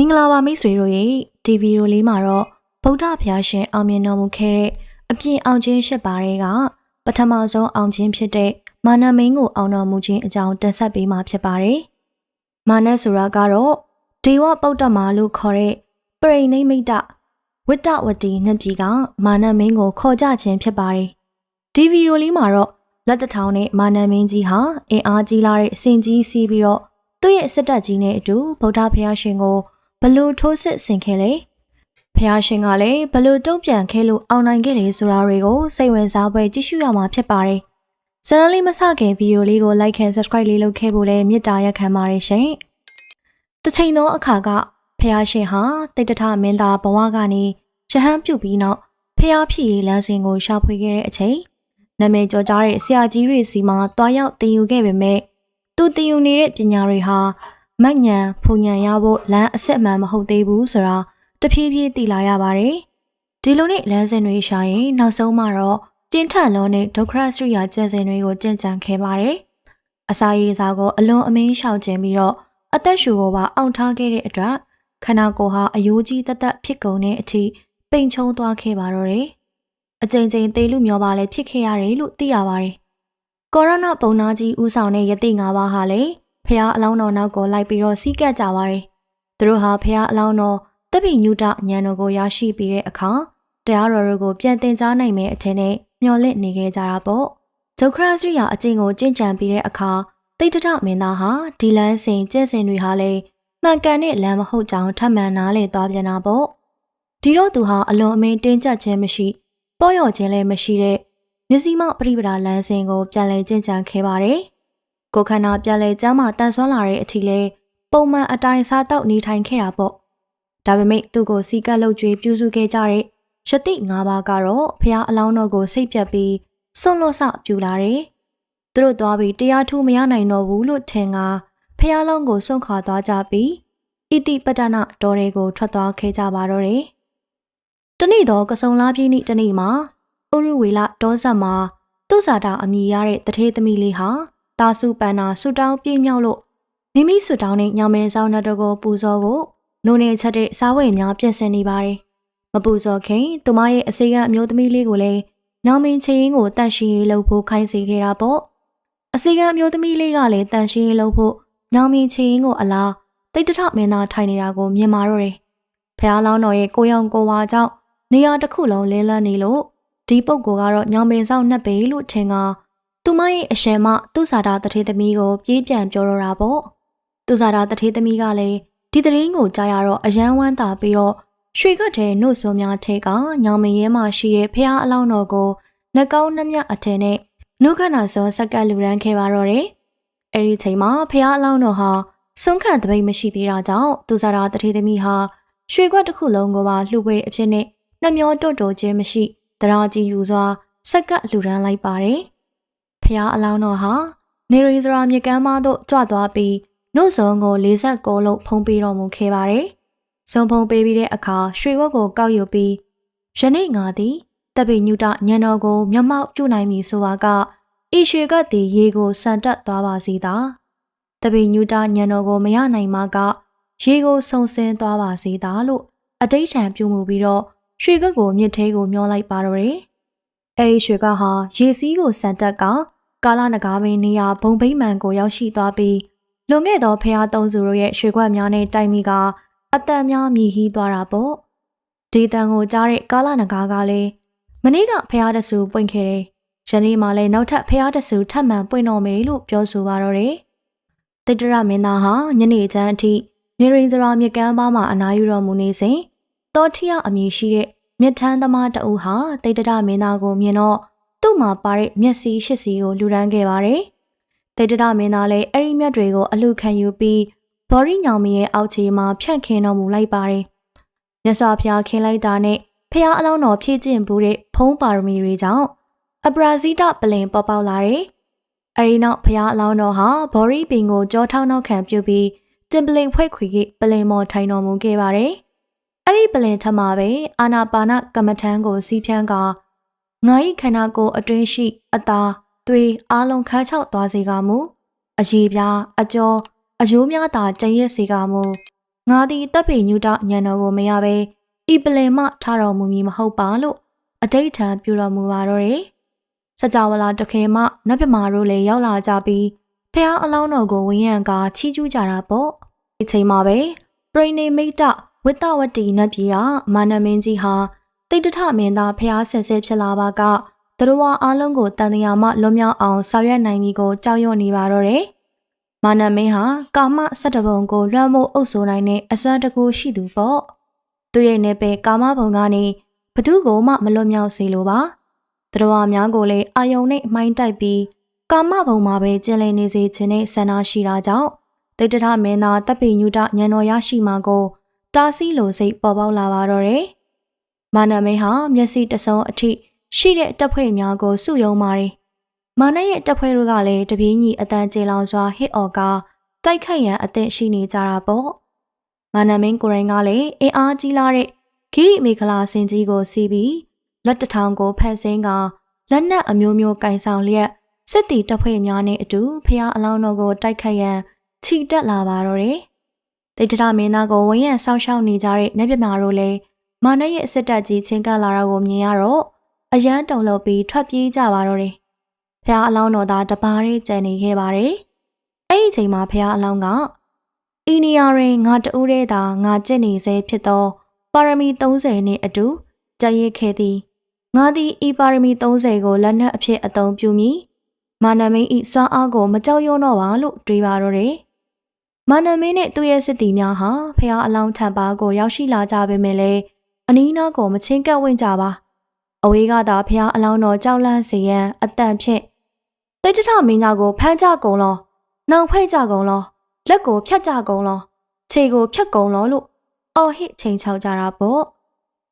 မင်္ဂလာပါမိတ်ဆွေတို့ရေဒီဗီဒီယိုလေးမှာတော့ဗုဒ္ဓဘုရားရှင်အောင်မြင်တော်မူခဲ့တဲ့အပြင်အောင်ခြင်းရှစ်ပါးတွေကပထမဆုံးအောင်ခြင်းဖြစ်တဲ့မာနမင်းကိုအောင်တော်မူခြင်းအကြောင်းတင်ဆက်ပေးမှာဖြစ်ပါတယ်။မာနဆိုတာကတော့ဒေဝပုဒ္ဓမာလို့ခေါ်တဲ့ပရိနိမိတ်တဝိတ္တဝတီနှစ်ပြည်ကမာနမင်းကိုခေါ်ကြခြင်းဖြစ်ပါတယ်။ဒီဗီဒီယိုလေးမှာတော့လက်တထောင်နဲ့မာနမင်းကြီးဟာအင်အားကြီးလာတဲ့အစဉ်ကြီးစီးပြီးတော့သူ့ရဲ့စစ်တပ်ကြီးနဲ့အတူဗုဒ္ဓဘုရားရှင်ကို ဘလို့ထိုးစစ်ဆင်ခဲ့လဲဖះရှင်ကလည်းဘလို့တုံ့ပြန်ခဲ့လို့အောင်နိုင်ခဲ့လေဆိုတာတွေကိုစိတ်ဝင်စားပွဲကြည့်ရှုရမှာဖြစ်ပါတယ်။ဇာတ်လေးမစခင်ဗီဒီယိုလေးကို like and subscribe လေးလုပ်ခဲ့ဖို့လည်းမေတ္တာရက်ခံပါတယ်ရှင်။တစ်ချိန်သောအခါကဖះရှင်ဟာတိတ်တထမင်းသားဘဝကနေရဟန်းပြုတ်ပြီးနောက်ဖះဖြစ်ရေးလမ်းစဉ်ကိုရှာဖွေခဲ့တဲ့အချိန်နာမည်ကျော်ကြားတဲ့ဆရာကြီးတွေစီမှာတွားရောက်တင်ယူခဲ့ပေမဲ့သူတင်ယူနေတဲ့ပညာတွေဟာ မက်ညံဖုန်ညံရဖို့လမ်းအစစ်အမှန်မဟုတ်သေးဘူးဆိုတာတဖြည်းဖြည်းသိလာရပါတယ်။ဒီလိုနဲ့လမ်းစဉ်တွေရှာရင်နောက်ဆုံးမှတော့ပြင်းထန်လုံးနဲ့ဒုက္ခရစရိယာကျက်စဉ်တွေကိုကြင်ကြံခဲ့ပါတယ်။အစာရည်စားကိုအလွန်အမင်းရှောင်ကျင်ပြီးတော့အသက်ရှူကိုပါအောင့်ထားခဲ့တဲ့အတွက်ခန္ဓာကိုယ်ဟာအယိုးကြီးတသက်ဖြစ်ကုန်တဲ့အထိပိန်ချုံသွားခဲ့ပါတော့တယ်။အကြိမ်ကြိမ်သေးလူမျောပါလည်းဖြစ်ခဲ့ရတယ်လို့သိရပါတယ်။ကိုရိုနာပုံနာကြီးဥဆောင်တဲ့ယတိ၅ပါးဟာလည်း ဖះအလောင်းတော်နောက်ကိုလိုက်ပြီးတော့စီးကပ်ကြပါတယ်။သူတို့ဟာဖះအလောင်းတော်တပိညုတညံတော်ကိုရရှိပြီးတဲ့အခါတရားတော်တို့ကိုပြန်တင်ကြားနိုင်မယ့်အထင်နဲ့မျှော်လင့်နေခဲ့ကြတာပေါ့။ဒုက္ခရစရိယာအကျင့်ကိုကြင်ကြံပြီးတဲ့အခါတိတ်တထမင်းသားဟာဒီလန်းစဉ်ကျင့်စဉ်တွေဟာလည်းမှန်ကန်တဲ့လမ်းမဟုတ်ကြောင်းထပ်မံနားလည်သွားပြန်တာပေါ့။ဒီတော့သူဟာအလွန်အမင်းတင်းကျပ်ခြင်းမရှိပေါ့ရော့ခြင်းလည်းမရှိတဲ့မျက်စိမပရိပဒါလမ်းစဉ်ကိုပြန်လည်ကျင့်ကြံခဲ့ပါတယ်။ ကိုခန္ဓာပြန်လဲကျမ်းမာတန်ဆွမ်းလာတဲ့အထိလဲပုံမှန်အတိုင်းစားတော့နေထိုင်ခဲ့တာပေါ့ဒါပေမဲ့သူ့ကိုစီကပ်လုပ်ကြွေးပြုစုခဲ့ကြတဲ့ယတိ၅ပါးကတော့ဖះအလောင်းတော်ကိုစိတ်ပြတ်ပြီးစွန့်လွတ်ဆပြူလာတယ်သူတို့သွားပြီးတရားထူးမရနိုင်တော့ဘူးလို့ထင်ကဖះလုံးကိုစွန့်ခွာသွားကြပြီးဣတိပတ္တနာတော်တွေကိုထွက်သွားခဲ့ကြပါတော့တယ်တနေ့တော့ကစုံလားပြည့်နေ့တနေ့မှာဥရုဝေလတောဇတ်မှာသူ့စာတာအမိရတဲ့တထေးသမီးလေးဟာ တာစုပန်နာဆူတောင်းပြေးမြောက်လို့မိမိဆူတောင်းနဲ့ညောင်မင်းဆောင်တော်ကိုပူဇော်ဖို့နိုးနေချက်တဲ့စားဝယ်များပြင်ဆင်နေပါတယ်။မပူဇော်ခင်သူမရဲ့အစိကအမျိုးသမီးလေးကိုလည်းညောင်မင်းချင်းကိုတန့်ရှင်းရေးလုပ်ဖို့ခိုင်းစေခဲ့တာပေါ့။အစိကအမျိုးသမီးလေးကလည်းတန့်ရှင်းရေးလုပ်ဖို့ညောင်မင်းချင်းကိုအလားတိတ်တထမင်းသားထိုင်နေတာကိုမြင်မာတော့တယ်။ဖះလောင်းတော်ရဲ့ကိုရောင်ကိုဝါကြောင့်နေရာတစ်ခုလုံးလဲလန်းနေလို့ဒီပုတ်ကိုကတော့ညောင်မင်းဆောင်နှက်ပေလို့ထင်က သူမရဲ့အရှင်မသူ့စာတာတထေးသမီးကိုပြေးပြန်ပြောတော့တာပေါ့သူစာတာတထေးသမီးကလည်းဒီတရင်ကိုကြားရတော့အယမ်းဝမ်းသာပြီးတော့ရွှေကတ်တဲ့နှုတ်ဆိုများထဲကညောင်မရဲမှရှိတဲ့ဖះအလောင်းတော်ကိုနှကောင်းနှမြအထင်နဲ့နှုတ်ခဏစောစက်ကလူရန်ခဲ့ပါတော့တယ်အဲ့ဒီချိန်မှာဖះအလောင်းတော်ဟာစွန့်ခန့်တပိတ်မရှိသေးတာကြောင့်သူစာတာတထေးသမီးဟာရွှေခွက်တစ်ခုလုံးကိုပါလှူပွေအဖြစ်နဲ့နှမျောတွတ်တိုခြင်းမရှိတရာကြီးယူစွာစက်ကလူရန်လိုက်ပါတယ် ဖျားအလောင်းတော်ဟာနေရီစရာမြကမ်းမသို့ကြွသွားပြီးနှုတ်ဆောင်ကို40ကောလုံးဖုံးပေးတော်မူခဲ့ပါတယ်။စုံဖုံးပေးပြီးတဲ့အခါရွှေဝက်ကိုကောက်ယူပြီးယနေ့ငါသည်တပိညုတညံတော်ကိုမျက်မှောက်ပြုနိုင်မည်ဆိုပါကဤရွှေကသည်ရေကိုစံတက်သွားပါစီသာ။တပိညုတညံတော်ကိုမရနိုင်မှကရေကိုဆုံဆင်းသွားပါစေသာလို့အတိတ်ထံပြုမှုပြီးတော့ရွှေကကိုမြစ်သေးကိုမျောလိုက်ပါတော့တယ်။အဲဒီရွှေကဟာရေစီးကိုစံတက်က ကာလနဂါမင်းနေရာဘုံဘိမှန်ကိုရောက်ရှိသွားပြီးလွန်ခဲ့သောဖះသုံးစုတို့ရဲ့ရွှေခွက်များနဲ့တိုင်မီကအတန်များမြည်ဟီးသွားတာပေါ့ဒီတန်ကိုကြားတဲ့ကာလနဂါကလည်းမနေ့ကဖះတဆူပွင့်ခဲ့တယ်ယနေ့မှလည်းနောက်ထပ်ဖះတဆူထပ်မံပွင့်တော်မယ်လို့ပြောဆိုပါတော့တယ်တိတရမင်းသားဟာညနေချမ်းအထိနေရင်စရာမြကမ်းပါးမှာအနားယူတော်မူနေစဉ်တောထီယအမည်ရှိတဲ့မြထမ်းသမားတအူဟာတိတရမင်းသားကိုမြင်တော့ သူ့မှာပါတဲ့မျက်စိရှစ်စီကိုလူရန်ခဲ့ပါတယ်။တေတရမင်းသားလည်းအဲ့ဒီမျက်တွေကိုအလူခံယူပြီးဘော်ရီညောင်မရဲ့အောက်ခြေမှာဖြန့်ခင်းတော်မူလိုက်ပါတယ်။မြတ်စွာဘုရားခင်းလိုက်တာနဲ့ဖះအလောင်းတော်ဖြည့်ကျင့်ဘူးတဲ့ဖုံးပါရမီတွေကြောင့်အပရာဇိတပလင်ပေါ်ပေါက်လာတယ်။အဲဒီနောက်ဖះအလောင်းတော်ဟာဘော်ရီပင်ကိုကြောထောင်းနောက်ခံပြုပြီးတင်ပလင်ဖွဲ့ခွေပလင်မော်ထိုင်တော်မူခဲ့ပါတယ်။အဲ့ဒီပလင်ထမှာပဲအာနာပါနကမ္မထံကိုစီးဖြန်းကာ ငါ၏ခန္ဓာကိုယ်အတွင်းရှိ အသားသွေးအားလုံးခန်းချောက်သွားစေကမူအရေပြားအကျော်အယိုးများသာကျရက်စေကမူငါသည်တပ်ပေညုတညံတော်ကိုမရဘဲဤပလင်မှထားတော်မူမည်မဟုတ်ပါလို့အတိတ်ထံပြုတော်မူပါတော့တယ်စကြဝဠာတခင်မှနတ်ပြမာတို့လည်းရောက်လာကြပြီးဖះအလောင်းတော်ကိုဝင်းရံကချီးကျူးကြတာပေါ့ဒီချိန်မှာပဲပရိနေမိတ်တဝိတဝတီနတ်ပြည်ကမာနမင်းကြီးဟာ တိတ်တထမင်းသားဖះဆင်ဆဲဖြစ်လာပါကတရဝအားလုံးကိုတန်တရားမှလွတ်မြောက်အောင်ဆောင်ရွက်နိုင်ပြီကိုကြောက်ရွံ့နေပါတော့တယ်။မာနမင်းဟာကာမ၁၇ဘုံကိုလွှမ်းမိုးအုပ်စိုးနိုင်တဲ့အစွမ်းတကူရှိသူပေါ့။သူရဲ့နေပယ်ကာမဘုံကနေဘသူကိုမှမလွတ်မြောက်စေလိုပါ။တရဝများကိုလည်းအာယုံနဲ့မှိုင်းတိုက်ပြီးကာမဘုံမှာပဲကျင်လည်နေစေခြင်းနဲ့ဆန္ဒရှိတာကြောင့်တိတ်တထမင်းသားတပ်ပိညုတညံတော်ရရှိမှာကိုတားဆီးလိုစိတ်ပေါ်ပေါက်လာပါတော့တယ်။ မာနမင်းဟာမျက်စိတစုံအထိရှိတဲ့တပ်ဖွဲ့များကိုစုယုံပါတယ်။မာနရဲ့တပ်ဖွဲ့တို့ကလည်းတပြေးညီအတန်ကျေလောင်စွာဟစ်အော်ကတိုက်ခိုက်ရန်အသင့်ရှိနေကြတာပေါ့။မာနမင်းကိုရင်ကလည်းအင်အားကြီးလာတဲ့ဂိရိမေခလာစင်ကြီးကိုစီးပြီးလက်တထောင်ကိုဖန်ဆင်းကလက်နက်အမျိုးမျိုးကင်ဆောင်လျက်စစ်တီတပ်ဖွဲ့များနဲ့အတူဖျားအလောင်းတော်ကိုတိုက်ခတ်ရန်ခြိတက်လာပါတော့တယ်။တိတ်တရမင်းသားကိုဝင်းရံဆောက်ရှောက်နေကြတဲ့နတ်ပြမာတို့လည်း မာနရဲ့စစ်တပ်ကြီးချင်းကလာတာကိုမြင်ရတော့အရန်တုံလို့ပြီးထွက်ပြေးကြပါတော့တယ်။ဖះအလောင်းတော်သားတပါးလေးကျန်နေခဲ့ပါတယ်။အဲ့ဒီချိန်မှာဖះအလောင်းကအီနီယာရင်ငါတူးတဲ့သာငါကျင့်နေစေဖြစ်သော ပါရမီ30နှင့်အတူကြံရစ်ခဲ့သည်။ငါသည်ဤပါရမီ30ကိုလက်နက်အဖြစ်အသုံးပြုမည်။မာနမင်းဤစွမ်းအားကိုမကြောက်ရွံ့တော့ပါလို့တွေးပါတော့တယ်။မာနမင်းနဲ့သူ့ရဲ့စစ်သည်များဟာဖះအလောင်းထံပါကိုရောက်ရှိလာကြပေမဲ့လည်း အနီးနားကိုမချင်းကပ်ဝင်ကြပါ။အဝေးကသာဖះအလောင်းတော်ကြောက်လန့်စေရန်အတန်ဖြင့်တိတ်တထမင်းသားကိုဖမ်းကြကုန်လောနှောင်ဖွဲ့ကြကုန်လောလက်ကိုဖြတ်ကြကုန်လောခြေကိုဖြတ်ကုန်လောလို့အော်ဟစ်ချိန်ချောက်ကြတာပေါ့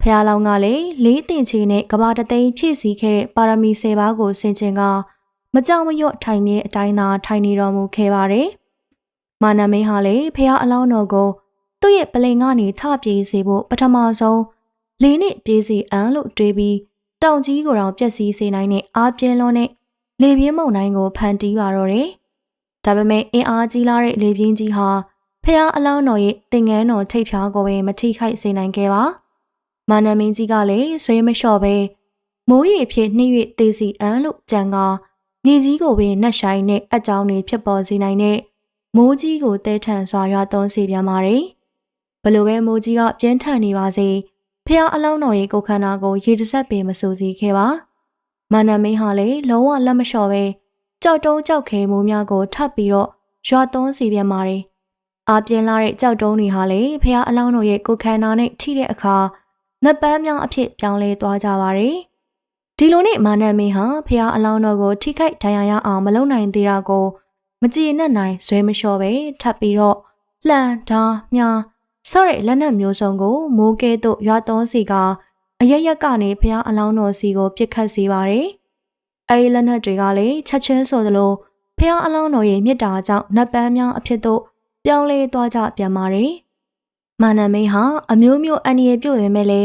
ဖះလောင်းကလည်းလေးတင်ချီနဲ့ကဘာတသိန်းဖြည့်ဆည်းခဲ့တဲ့ပါရမီ၁၀ပါးကိုဆင်ခြင်ကမကြောက်မရွံ့ထိုင်နေအတိုင်းသာထိုင်နေတော်မူခဲ့ပါတယ်မာနမင်းဟာလေဖះအလောင်းတော်ကိုသူ့ရဲ့ပလင်ကနေထပြေးစေဖို့ပထမဆုံး လေးနှစ်ပြေးစီအန်လို့တွေးပြီးတောင်ကြီးကိုတော့ပြက်စီးစေနိုင်တဲ့အားပြင်းလွန်းတဲ့လေပြင်းမုန်တိုင်းကိုဖန်တီးပါတော့တယ်။ဒါပေမဲ့အင်အားကြီးလာတဲ့လေပြင်းကြီးဟာဖះအလောင်းတော်ရဲ့တင်ငန်းတော်ထိပ်ဖြားကိုပဲမထိခိုက်စေနိုင်ခဲ့ပါ။မာနမင်းကြီးကလည်းဆွေးမလျှော့ပဲမိုးရီဖြစ်နှိမ့်၍တေးစီအန်လို့ကြံကမြေကြီးကိုပင်နှက်ဆိုင်နဲ့အကြောင်းတွေဖြစ်ပေါ်စေနိုင်တဲ့မိုးကြီးကိုတဲထန်စွာရွာသွန်းစေပြန်ပါတယ်။ဘလို့ပဲမိုးကြီးကပြင်းထန်နေပါစေ။ ဖះအလောင်းတော်ရဲ့ကိုခန္ဓာကိုရေတစက်ပင်မဆူစီခဲ့ပါမာနမင်းဟာလည်းလုံးဝလက်မလျှော့ပဲကြောက်တုံးကြောက်ခဲမိုးများကိုထပ်ပြီးတော့ရွာသွန်းစီပြန်ပါတယ်အာပြင်းလာတဲ့ကြောက်တုံးတွေဟာလည်းဖះအလောင်းတော်ရဲ့ကိုခန္ဓာနဲ့ထိတဲ့အခါနတ်ပန်းမြောင်အဖြစ်ပြောင်းလဲသွားကြပါတယ်ဒီလိုနဲ့မာနမင်းဟာဖះအလောင်းတော်ကိုထိခိုက်ဒဏ်ရာရအောင်မလုပ်နိုင်သေးတာကိုမကြည်နဲ့နိုင်ဇွဲမလျှော့ပဲထပ်ပြီးတော့လှန်ဓာမြား ဆော့တဲ့လက်နက်မျိုးစုံကိုမိုးကဲသို့ရွာသွန်းစီကအရရက်ကနေဖျားအလောင်းတော်စီကိုပြစ်ခတ်စေပါတယ်။အဲဒီလက်နက်တွေကလည်းချက်ချင်းဆိုသလိုဖျားအလောင်းတော်ရဲ့မြစ်တာကြောင့်နတ်ပန်းများအဖြစ်သို့ပြောင်းလဲသွားကြပြန်ပါတယ်။မာနမိန်ဟာအမျိုးမျိုးအန္တရာယ်ပြုတ်ရမဲ့လေ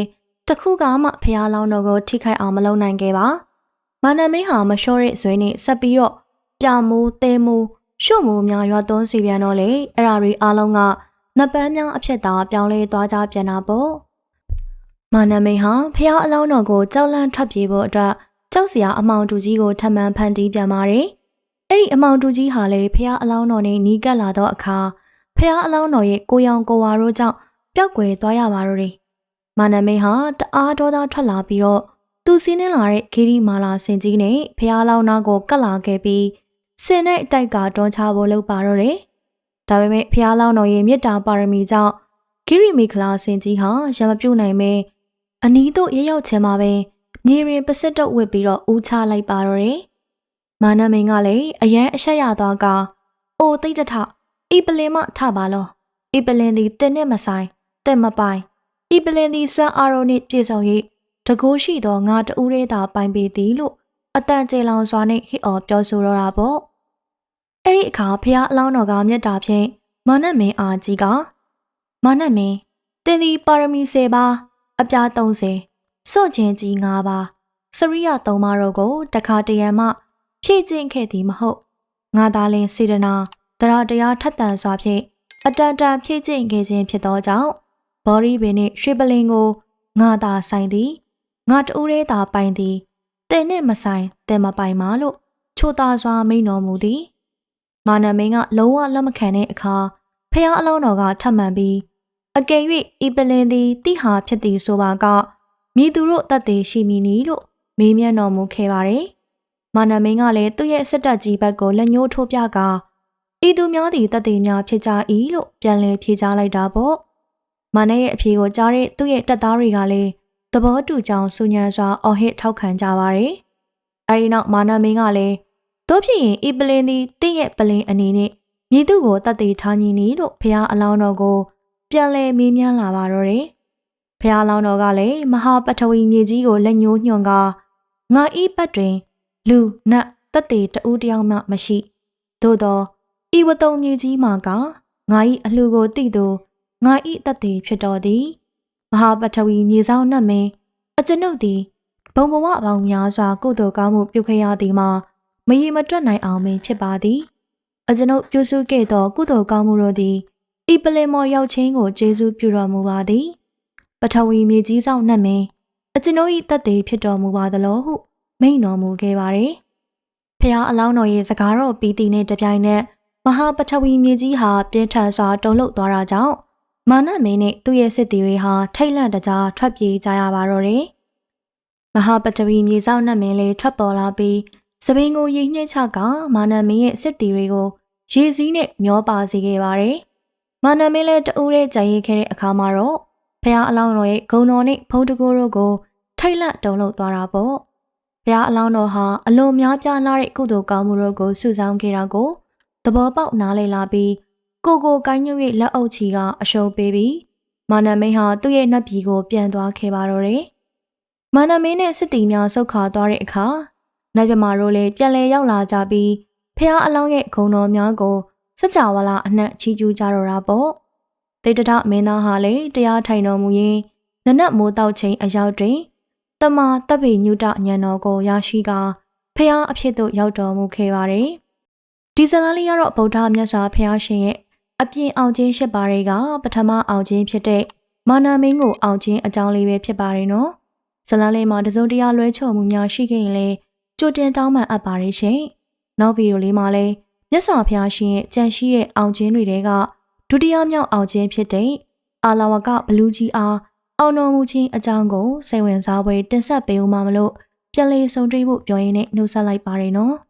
တခုကမှဖျားလောင်းတော်ကိုထိခိုက်အောင်မလုပ်နိုင်ခဲ့ပါ။မာနမိန်ဟာမလျှော့တဲ့ဇွဲနဲ့ဆက်ပြီးတော့ပြမိုးသေးမိုးရှုံမိုးများရွာသွန်းစီပြန်တော့လေအဲ့ဓာတွေအားလုံးက နပန်းများအဖြစ်သာပြောင်းလဲသွားကြပြန်တာပေါ့မာနမိန်ဟာဖះအလောင်းတော်ကိုကြောက်လန့်ထွက်ပြေးဖို့အတွက်ကြောက်စရာအမောင်တူကြီးကိုထမှန်ဖန်တီးပြန်ပါတယ်အဲ့ဒီအမောင်တူကြီးဟာလည်းဖះအလောင်းတော်နဲ့နီးကပ်လာတော့အခါဖះအလောင်းတော်ရဲ့ကိုရောင်ကိုဝါတို့ကြောင့်ပျောက်ကွယ်သွားရပါတော့တယ်မာနမိန်ဟာတအားဒေါသထွက်လာပြီးတော့သူစီးနှင်းလာတဲ့ဂီရီမာလာစင်ကြီးနဲ့ဖះအလောင်းနာကိုကတ်လာခဲ့ပြီးစင်နဲ့တိုက်ကတွန်းချဖို့လုပ်ပါတော့တယ် ဒါပေမဲ့ဖျားလောင်းတော်ရဲ့မေတ္တာပါရမီကြောင့်ဂိရိမီခလာစင်ကြီးဟာရမပြုတ်နိုင်ပဲအနီးသို့ရရောက်ချင်မှာပဲမြေရင်ပစစ်တုပ်ဝစ်ပြီးတော့ဦးချလိုက်ပါတော့တယ်။မာနမင်းကလည်းအရန်အဆက်ရသွားကအိုသိတထဤပလင်မထပါလောဤပလင်သည်တင်းနဲ့မဆိုင်တဲ့မပိုင်ဤပလင်သည်စွမ်းအာရုံနှင့်ပြည့်စုံ၍တကိုးရှိသောငါတူးရဲသာပိုင်ပေသည်လို့အတန်ကျေလောင်စွာနှင့်ဟစ်အော်ပြောဆိုတော့တာပေါ့ အဲ့ဒီအခါဖះအလောင်းတော်ကမြတ်တာဖြင့်မာနမင်းအားကြီးကမာနမင်းတင်ဒီပါရမီ10ပါးအပြား30စွန့်ခြင်းကြီး9ပါးစရိယ3ပါးတို့ကိုတခါတရံမှ ဖြည့်ကျင့်ခဲ့သည်မဟုတ်ငါသာလင်စေတနာတရားတရားထက်သန်စွာဖြင့်အတန်တန်ဖြည့်ကျင့်ခဲ့ခြင်းဖြစ်သောကြောင့်ဘော်ရီဘင်နှင့်ရွှေပလင်ကိုငါသာဆိုင်သည်ငါတူးရဲသာပိုင်သည်တဲ့နှင့်မဆိုင်တဲ့မပိုင်ပါလို့ချိုသာစွာမိန်တော်မူသည် မာနမင်းကလုံးဝလက်မခံတဲ့အခါဖះအလောင်းတော်ကထပ်မံပြီးအကယ်၍ဤပလင်သည်တိဟာဖြစ်သည်ဆိုပါကမိသူတို့တတ်သေးရှိမည်နီလို့မေးမြန်းတော်မူခဲ့ပါတယ်မာနမင်းကလည်းသူ့ရဲ့စစ်တပ်ကြီးဘက်ကိုလက်ညှိုးထိုးပြကာဤသူများသည်တတ်သေးများဖြစ်ကြ၏လို့ပြန်လည်ဖြေကြားလိုက်တာပေါ့မာနရဲ့အဖြေကိုကြားတဲ့သူ့ရဲ့တပ်သားတွေကလည်းသဘောတူကြောင်းစူညံစွာအော်ဟစ်ထောက်ခံကြပါတယ်အဲဒီနောက်မာနမင်းကလည်း တို့ဖြစ်ရင်ဤပလင်သည်တင့်ရဲ့ပလင်အနေနဲ့မြည်သူကိုတတ်သေးထားမည်နီလို့ဖះအလောင်းတော်ကို ပြန်လည်မေးမြန်းလာပါတော့တယ်ဖះအလောင်းတော်ကလည်းမဟာပထဝီမြေကြီးကိုလက်ညှိုးညွှန်ကားငါဤပတ်တွင် လူနတ်တက်တေတဦးတယောက်မှမရှိသို့သောဤဝတုံမြေကြီးမှာကငါ၏အလှကိုတိသူငါ၏တက်တေဖြစ်တော်သည်မဟာပထဝီမြေဆောင်နှက်မင်းအကျွန်ုပ်သည်ဘုံဘဝအပေါင်းများစွာကုသိုလ်ကောင်းမှုပြုခဲ့ရသည်မှာ မရေမတွက်နိုင်အောင်မင်းဖြစ်ပါသည်အကျွန်ုပ်ပြုစုခဲ့သော ကုသိုလ်ကောင်းမှုတို့သည်ဤပလင်မော်ရောက်ခြင်းကိုကျေးဇူးပြုတော်မူပါသည် ပထဝီမြေကြီးဆောင်နှက်မင်းအကျွန်ုပ်၏တက်တေဖြစ်တော်မူပါသလိုဟု မိန့်တော်မူခဲ့ပါတယ်။ဖះအလောင်းတော်ရဲ့စကားတော်ပြီးတည်နဲ့တပြိုင်နက်မဟာပထဝီမြေကြီးဟာပြင်းထန်စွာတုန်လှုပ်သွားတာကြောင့်မာနမင်းနဲ့သူ့ရဲ့စစ်သည်တွေဟာထိတ်လန့်တကြားထွက်ပြေးကြရပါတော့တယ်။မဟာပထဝီမြေဆောင်နှက်မင်းလေးထွက်ပေါ်လာပြီး စပင်းကိုရိညှိချကမာနမင်းရဲ့စစ်သည်တွေကိုရေစည်းနဲ့မျောပါစေခဲ့ပါတယ်။မာနမင်းလည်းတူးတဲ့ကြံရိတ်ခဲ့တဲ့အခါမှာတော့ဖះအလောင်းတော်ရဲ့ဂုံတော်နဲ့ဖုံးတကိုးတို့ကိုထိတ်လန့်တုန်လှုပ်သွားတာပေါ့။ဘုရားအလောင်းတော်ဟာအလွန်များပြားလာတဲ့ကုသိုလ်ကောင်းမှုတို့ကိုစုဆောင်းခဲ့တာကိုသဘောပေါက်နားလည်လာပြီးကိုကိုကိုင်းညွတ်၍လက်အုပ်ချီကအရှုံးပေးပြီးမာနမိန်ဟာသူ့ရဲ့နှက်ပြည်ကိုပြန်သွားခဲ့ပါတော့တယ်။မာနမင်းနဲ့စစ်တီများဆုတ်ခါသွားတဲ့အခါ နတ်မြမာတို့လည်းပြန်လည်ရောက်လာကြပြီးဖះအလောင်းရဲ့ဂုံတော်များကိုစကြဝဠာအနှံ့ချီးကျူးကြတော့တာပေါ့။ဒေတဒမင်းသားဟာလည်းတရားထိုင်တော်မူရင်းနနက်မိုးတောက်ချိန်အရောက်တွင်တမတပ်ပေညုတညံတော်ကိုရရှိကဖះအဖြစ်သို့ရောက်တော်မူခဲ့ပါတယ်။ဒီဇလာလေးကတော့ဗုဒ္ဓမြတ်စွာဘုရားရှင်ရဲ့အပြင်အောင်ခြင်းရှစ်ပါးတွေကပထမအောင်ခြင်းဖြစ်တဲ့မာနာမင်းကိုအောင်ခြင်းအကြောင်းလေးပဲဖြစ်ပါတယ်နော်။ဇလန်လေးမှာတစုံတရာလွဲချော်မှုများရှိခဲ့ရင်လည်း ကြိုတင်တောင်းပန်အပ်ပါတယ်ရှင်။နောက်ဗီဒီယိုလေးမှာလည်းမြတ်စွာဘုရားရှင်ရဲ့ကြံရှိတဲ့အောင်ခြင်းတွေကဒုတိယမြောက်အောင်ခြင်းဖြစ်တဲ့အာလာဝကဘလူးကြီးအားအောင်တော်မူခြင်းအကြောင်းကိုစိတ်ဝင်စားဖွယ်တင်ဆက်ပေးဦးမှာမလို့ပြန်လည်ဆုံတွေ့ဖို့ပြောရင်းနဲ့နှုတ်ဆက်လိုက်ပါရနော်။